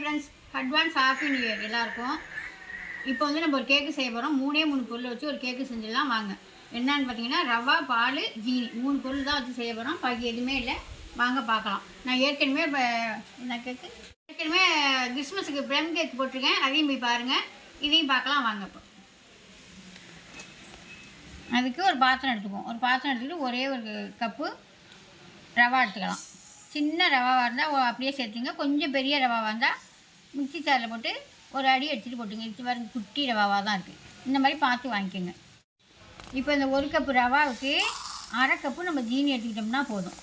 Friends. Advance happy new year எல்லாருக்கும். இப்போ வந்து நம்ம ஒரு கேக்கு செய்ய போகிறோம் மூணே மூணு பொருள் வச்சு ஒரு கேக்கு செஞ்சிடலாம். வாங்க. என்னன்னு பார்த்தீங்கன்னா ரவா பால் ஜீனி. மூணு பொருள் தான் வச்சு செய்ய போகிறோம் பாக்கி எதுவுமே இல்லை. வாங்க பார்க்கலாம். நான் ஏற்கனவே இப்போ என்ன கேக்கு? ஏற்கனவே கிறிஸ்மஸுக்கு ப்ளம் கேக் போட்டிருக்கேன். அதையும் போய் பாருங்கள் இதையும் பார்க்கலாம். வாங்க இப்போ. அதுக்கு ஒரு பாத்திரம் எடுத்துக்குவோம். ஒரு பாத்திரம் எடுத்துக்கிட்டு ஒரே ஒரு கப்பு ரவா எடுத்துக்கலாம். சின்ன ரவாவாக இருந்தால் அப்படியே சேர்த்துங்க. கொஞ்சம் பெரிய ரவாவாக இருந்தால் மிக்சி சாரில் போட்டு ஒரு அடி எடுத்துகிட்டு போட்டுங்க. இது பாருங்க குட்டி ரவாவாக தான் இருக்குது இந்த மாதிரி பார்த்து வாங்கிக்கோங்க. இப்போ இந்த ஒரு கப்பு ரவாவுக்கு அரை கப்பு நம்ம ஜீனி எடுத்துக்கிட்டோம்னா போதும்.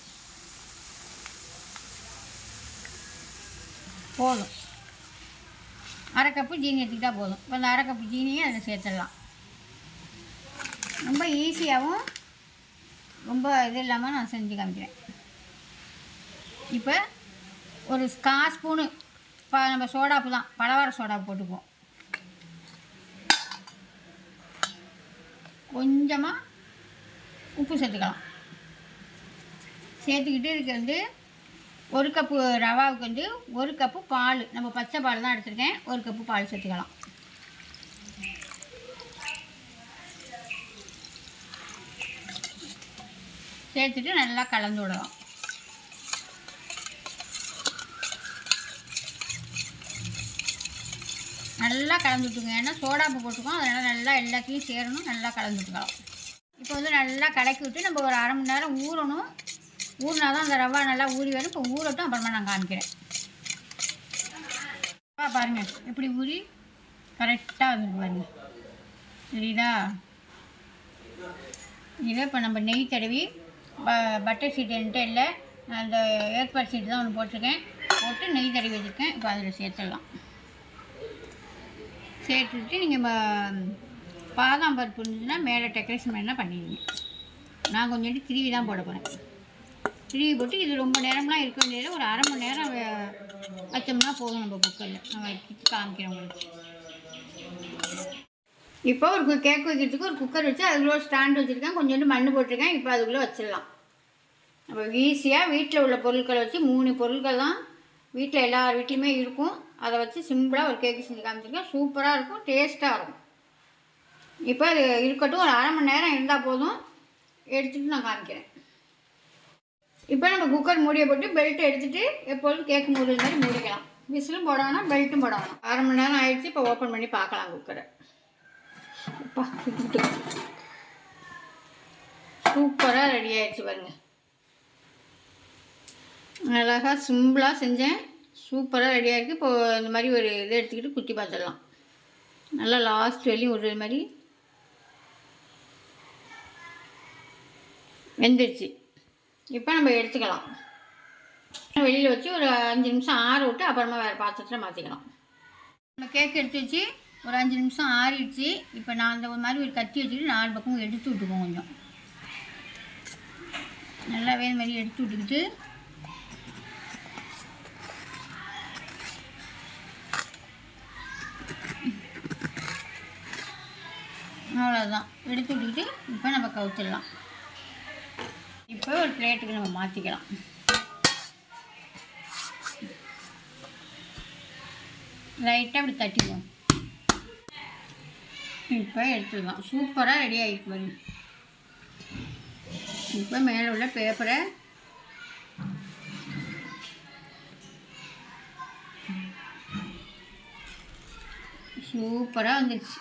போதும். அரை கப்பு ஜீனி எடுத்துக்கிட்டால் போதும். இப்போ அந்த அரை கப்பு ஜீனியை அதில் சேர்த்துடலாம். ரொம்ப ஈஸியாகவும் ரொம்ப இது இல்லாமல் நான் செஞ்சு காமிக்கிறேன். இப்போ ஒரு கா ஸ்பூனு ப நம்ம சோடாப்பு தான். பலவார சோடாப்பு போட்டுக்குவோம். கொஞ்சமாக உப்பு சேர்த்துக்கலாம். சேர்த்துக்கிட்டு இதுக்கு வந்து ஒரு கப்பு ரவாவுக்கு வந்து ஒரு கப்பு பால். நம்ம பச்சை பால் தான் எடுத்துருக்கேன். ஒரு கப்பு பால் சேர்த்துக்கலாம். சேர்த்துட்டு நல்லா கலந்து விடலாம். நல்லா கலந்து விட்டுங்க ஏன்னா சோடாப்பு போட்டுக்கோம். அதனால் நல்லா எல்லாத்தையும் சேரணும். நல்லா கலந்து விட்டுக்கலாம் இப்போ வந்து நல்லா கலக்கி விட்டு நம்ம ஒரு அரை மணி நேரம் ஊறணும். ஊறினா தான் அந்த ரவா நல்லா ஊறி வரும். இப்போ ஊறட்டும். அப்புறமா நான் காமிக்கிறேன். ரவா பாருங்கள் இப்படி ஊறி கரெக்டாக வந்துருக்கு பாருங்க. சரிதா இதை இப்போ நம்ம நெய் தடவி ப பட்டர் சீட் என்கிட்ட இல்லை. அந்த ஏற்பாடு சீட்டு தான் ஒன்று போட்டிருக்கேன். போட்டு நெய் தடவி வச்சுருக்கேன். இப்போ அதில் சேர்த்துடலாம். சேர்த்துட்டு நீங்கள் பாதாம் பருப்பு இருந்துச்சுன்னா மேலே டெக்கரேஷன் வேணால் பண்ணிடுங்க. நான் கொஞ்சோண்டு திருவி தான் போட போகிறேன் திருவி போட்டு இது ரொம்ப நேரம்லாம் இருக்க வேண்டியது ஒரு அரை மணி நேரம் வச்சோம்னா போதும் நம்ம குக்கரில். நான் வச்சு காமிக்கிறேன் உங்களுக்கு. இப்போ ஒரு கேக் வைக்கிறதுக்கு ஒரு குக்கர் வச்சு அதுக்குள்ளே ஒரு ஸ்டாண்ட் வச்சுருக்கேன். கொஞ்சோண்டு மண் போட்டிருக்கேன். இப்போ அதுக்குள்ளே வச்சிடலாம். நம்ம ஈஸியாக வீட்டில் உள்ள பொருட்களை வச்சு மூணு பொருட்கள் தான் வீட்டில் எல்லார் வீட்லேயுமே இருக்கும். அதை வச்சு சிம்பிளாக ஒரு கேக்கு செஞ்சு காமிச்சிருக்கேன். சூப்பராக இருக்கும் டேஸ்ட்டாக இருக்கும். இப்போ அது இருக்கட்டும் ஒரு அரை மணி நேரம் இருந்தால் போதும். எடுத்துகிட்டு நான் காமிக்கிறேன். இப்போ நம்ம குக்கர் மூடியை போட்டு பெல்ட் எடுத்துகிட்டு எப்பொழுதும் கேக்கு மூடுற மாதிரி மூடிக்கலாம். விசிலும் போட வேணாம் பெல்ட்டும் போட வேணாம். அரை மணி நேரம் ஆயிடுச்சு இப்போ ஓப்பன் பண்ணி பார்க்கலாம் குக்கரை அப்பா சூப்பராக ரெடி ஆகிடுச்சு பாருங்கள் அழகாக சிம்பிளாக செஞ்சேன். சூப்பராக ரெடியாக இருக்குது இப்போ இந்த மாதிரி ஒரு இதை எடுத்துக்கிட்டு குத்தி பார்த்துடலாம். நல்லா லாஸ்ட் வெளியும் விடுற மாதிரி. வெந்துடுச்சு இப்போ நம்ம எடுத்துக்கலாம். வெளியில் வச்சு ஒரு அஞ்சு நிமிஷம் ஆற விட்டு அப்புறமா வேறு பாத்திரத்தில் மாற்றிக்கலாம் நம்ம கேக் எடுத்து வச்சு ஒரு அஞ்சு நிமிஷம் ஆறிடுச்சு. இப்போ நான் அந்த ஒரு மாதிரி ஒரு கத்தி வச்சுட்டு நாலு பக்கம் எடுத்து விட்டுப்போம் கொஞ்சம். நல்லாவே வேறு மாதிரி எடுத்து விட்டுக்கிட்டு அவ்வளோதான் எடுத்து விட்டுக்கிட்டு இப்போ நம்ம கவுத்துடலாம். இப்போ ஒரு பிளேட்டுக்கு நம்ம மாற்றிக்கலாம் லைட்டாக அப்படி தட்டிக்குவோம் இப்போ எடுத்துடலாம். சூப்பராக ரெடி ஆகிட்டு பாருங்க. இப்போ மேலே உள்ள பேப்பரை சூப்பராக வந்துடுச்சு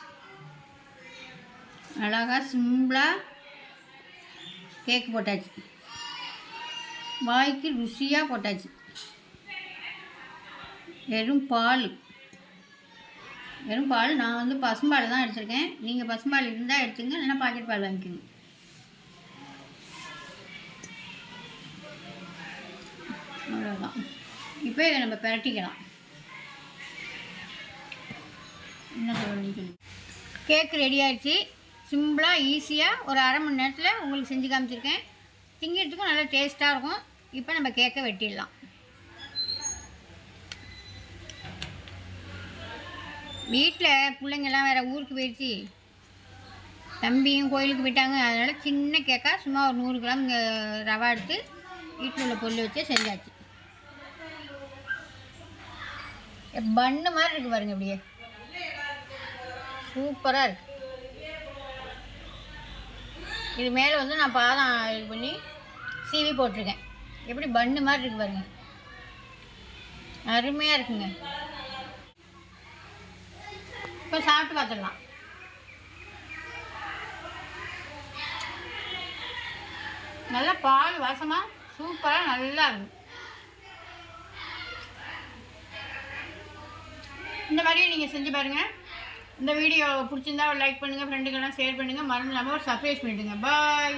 அழகாக சிம்பிளாக கேக் போட்டாச்சு. வாய்க்கு ருசியாக போட்டாச்சு. வெறும் பால். வெறும் பால். நான் வந்து பசும்பால் தான் எடுத்திருக்கேன். நீங்கள் பசும்பால் இருந்தால் எடுத்துங்க இல்லைன்னா பாக்கெட் பால் வாங்கிக்கோங்க. அவ்வளோதான் இப்போ இதை நம்ம பிரட்டிக்கலாம். என்ன சொல்லி கேக் ரெடி ஆயிடுச்சு. சிம்பிளாக ஈஸியாக ஒரு அரை மணி நேரத்தில் உங்களுக்கு செஞ்சு காமிச்சிருக்கேன். திங்கிறதுக்கும் நல்லா டேஸ்ட்டாக இருக்கும். இப்போ நம்ம கேக்கை வெட்டிடலாம். வீட்டில் பிள்ளைங்கள்லாம் வேறு ஊருக்கு போயிடுச்சு. தம்பியும் கோயிலுக்கு போயிட்டாங்க. அதனால் சின்ன கேக்காக சும்மா ஒரு நூறு கிராம் ரவா எடுத்து வீட்டில் உள்ள பொருள் வச்சு செஞ்சாச்சு. பன்னு மாதிரி இருக்குது பாருங்கள் இப்படியே. சூப்பராக இருக்குது இது மேலே வந்து நான் பாதம் இது பண்ணி சீவி போட்டிருக்கேன். எப்படி பண்ணு மாதிரி இருக்கு பாருங்க. அருமையாக இருக்குங்க. இப்போ சாப்பிட்டு பார்த்துடலாம். நல்லா பால் வாசமாக சூப்பராக நல்லா இருக்கும் இந்த மாதிரியே நீங்கள் செஞ்சு பாருங்கள் இந்த வீடியோ பிடிச்சிருந்தா லைக் பண்ணுங்கள் ஃப்ரெண்டுக்கெல்லாம் ஷேர் பண்ணுங்கள் மறந்துடாமல் ஒரு சர்ப்ரைஸ் பண்ணிவிடுங்க பாய்